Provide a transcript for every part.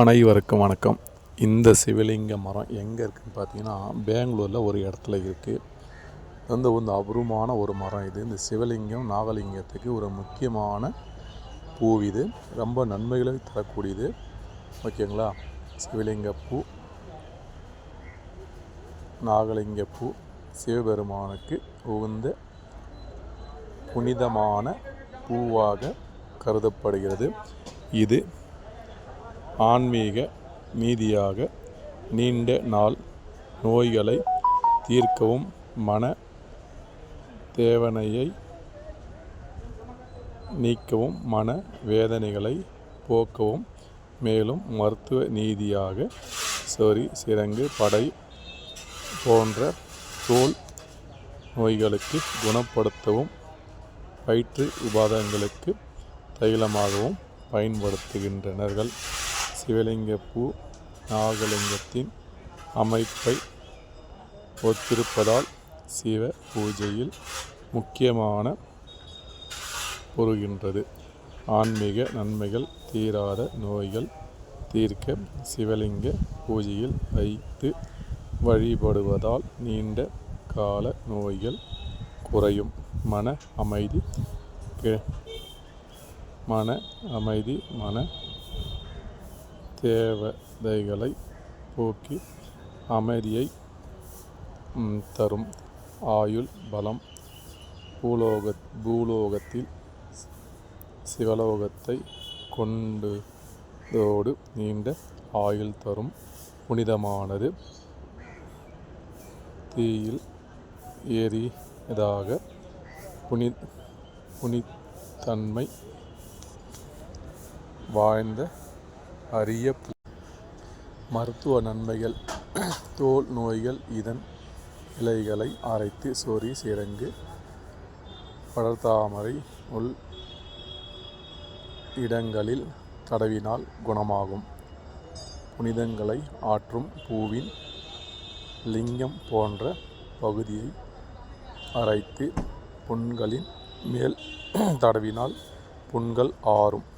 அனைவருக்கும் வணக்கம். இந்த சிவலிங்க மரம் எங்கே இருக்குதுன்னு பார்த்தீங்கன்னா பெங்களூரில் ஒரு இடத்துல இருக்குது வந்து வந்து அபூர்வமான ஒரு மரம் இது. இந்த சிவலிங்கம் நாகலிங்கத்துக்கு ஒரு முக்கியமான பூ இது. ரொம்ப நன்மைகளை தரக்கூடியது. ஓகேங்களா? சிவலிங்க பூ நாகலிங்க பூ சிவபெருமானுக்கு உகந்த புனிதமான பூவாக கருதப்படுகிறது. இது ஆன்மீக நீதியாக நீண்ட நாள் நோய்களை தீர்க்கவும் மன தேவனையை நீக்கவும் மன வேதனைகளை போக்கவும் மேலும் மருத்துவ நீதியாக சொறி சிரங்கு படை போன்ற தோல் நோய்களுக்கு குணப்படுத்தவும் வயிற்று உபாதங்களுக்கு தைலமாகவும் பயன்படுத்துகின்றனர்கள். சிவலிங்கப்பூ நாகலிங்கத்தின் அமைப்பை ஒத்திருப்பதால் சிவ பூஜையில் முக்கியமான பொருகின்றது. ஆன்மீக நன்மைகள் தீராத நோய்கள் தீர்க்க சிவலிங்க பூஜையில் வைத்து வழிபடுவதால் நீண்ட கால நோய்கள் குறையும். மன அமைதி மன அமைதி மன தேவதைகளை போக்கி அமைதியை தரும். ஆயுள் பலம். பூலோக பூலோகத்தில் சிவலோகத்தை கொண்டதோடு நீண்ட ஆயுள் தரும். புனிதமானது. தீயில் ஏறியதாக புனி புனித்தன்மை வாய்ந்த அரிய மருத்துவ நன்மைகள். தோல் நோய்கள் இதன் இலைகளை அரைத்து சொறி சிறங்கு படர்தாமரை உள் இடங்களில் தடவினால் குணமாகும். புனிதங்களை ஆற்றும் பூவின் லிங்கம் போன்ற பகுதியை அரைத்து புண்களின் மேல் தடவினால் புண்கள் ஆறும்.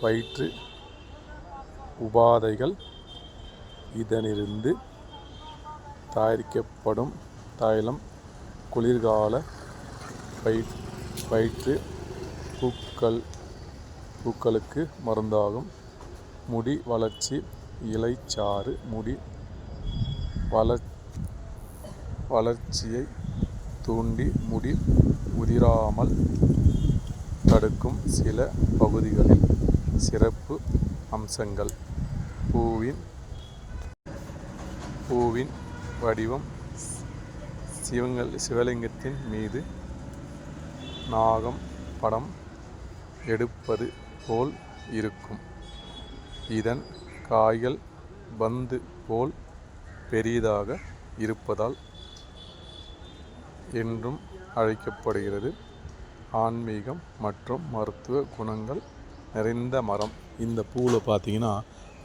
வயிற்று உபாதைகள் இதனிருந்து தயாரிக்கப்படும் தைலம் குளிர்கால வயிற்று பூக்கள் பூக்களுக்கு மருந்தாகும். முடி வளர்ச்சி இலைச்சாறு முடி வளர் வளர்ச்சியை தூண்டி முடி உதிராமல் தடுக்கும் சில பகுதிகளில் சிறப்பு அம்சங்கள். பூவின் பூவின் வடிவம் சிவங்கள் சிவலிங்கத்தின் மீது நாகம் படம் எடுப்பது போல் இருக்கும். இதன் காய்கள் பந்து போல் பெரியதாக இருப்பதால் என்றும் அழைக்கப்படுகிறது. ஆன்மீகம் மற்றும் மருத்துவ குணங்கள் நிறைந்த மரம். இந்த பூவில் பார்த்தீங்கன்னா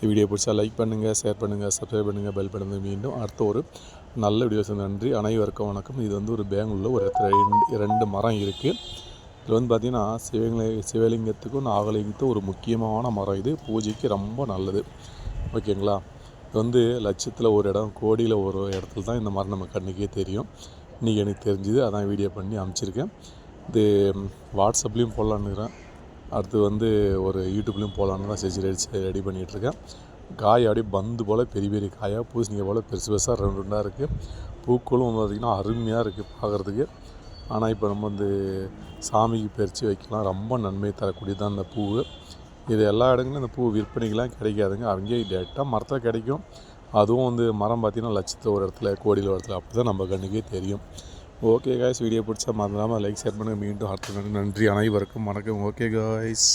வீடியோ பிடிச்சா லைக் பண்ணுங்கள் ஷேர் பண்ணுங்கள் சப்ஸ்கிரைப் பண்ணுங்கள் பெல் பண்ணுங்கள் மீண்டும் அடுத்த ஒரு நல்ல வீடியோஸ் நன்றி. அனைவருக்கும் வணக்கம். இது வந்து ஒரு பெங்களூரில் ஒரு இடத்துல ரெண்டு ரெண்டு மரம் இருக்குது இதில் வந்து பார்த்திங்கன்னா சிவங்களை சிவலிங்கத்துக்கும் நாகலிங்கத்துக்கும் ஒரு முக்கியமான மரம் இது. பூஜைக்கு ரொம்ப நல்லது. ஓகேங்களா இது வந்து லட்சத்தில் ஒரு இடம் கோடியில் ஒரு இடத்துல தான் இந்த மரம் நம்ம கண்ணுக்கே தெரியும். இன்றைக்கி எனக்கு தெரிஞ்சுது அதான் வீடியோ பண்ணி அனுப்பிச்சிருக்கேன். இது வாட்ஸ்அப்லேயும் போடலான்னுக்கிறேன் அடுத்து வந்து ஒரு யூடியூப்லேயும் போகலான்னு தான் செஞ்சு ரெடி ரெடி பண்ணிகிட்ருக்கேன். காய் அப்படியே பந்து போல் பெரிய பெரிய காயாக பூசணிக்காய் போல் பெருசு பெருசாக ரெண்டு ரெண்டாக இருக்குது பூக்களும் வந்து பார்த்திங்கன்னா அருமையாக இருக்குது பார்க்குறதுக்கு ஆனால் இப்போ நம்ம வந்து சாமிக்கு பறித்து வைக்கலாம். ரொம்ப நன்மை தரக்கூடியது தான் இந்த பூ இது எல்லா இடங்களும் இந்த பூ விற்பனைக்கெலாம் கிடைக்காதுங்க. அங்கேயே டேரெக்டாக மரத்தில் கிடைக்கும். அதுவும் வந்து மரம் பார்த்திங்கன்னா லட்சத்தில் ஒரு இடத்துல கோடியில் ஒரு இடத்துல அப்படி தான் நம்ம கண்ணுக்கே தெரியும். ஓகே காய்ஸ் வீடியோ பிடிச்சா மறந்துடாமல் லைக் ஷேர் பண்ணுங்கள் மீண்டும் அடுத்த நன்றி. அனைவருக்கும் வணக்கம். Okay guys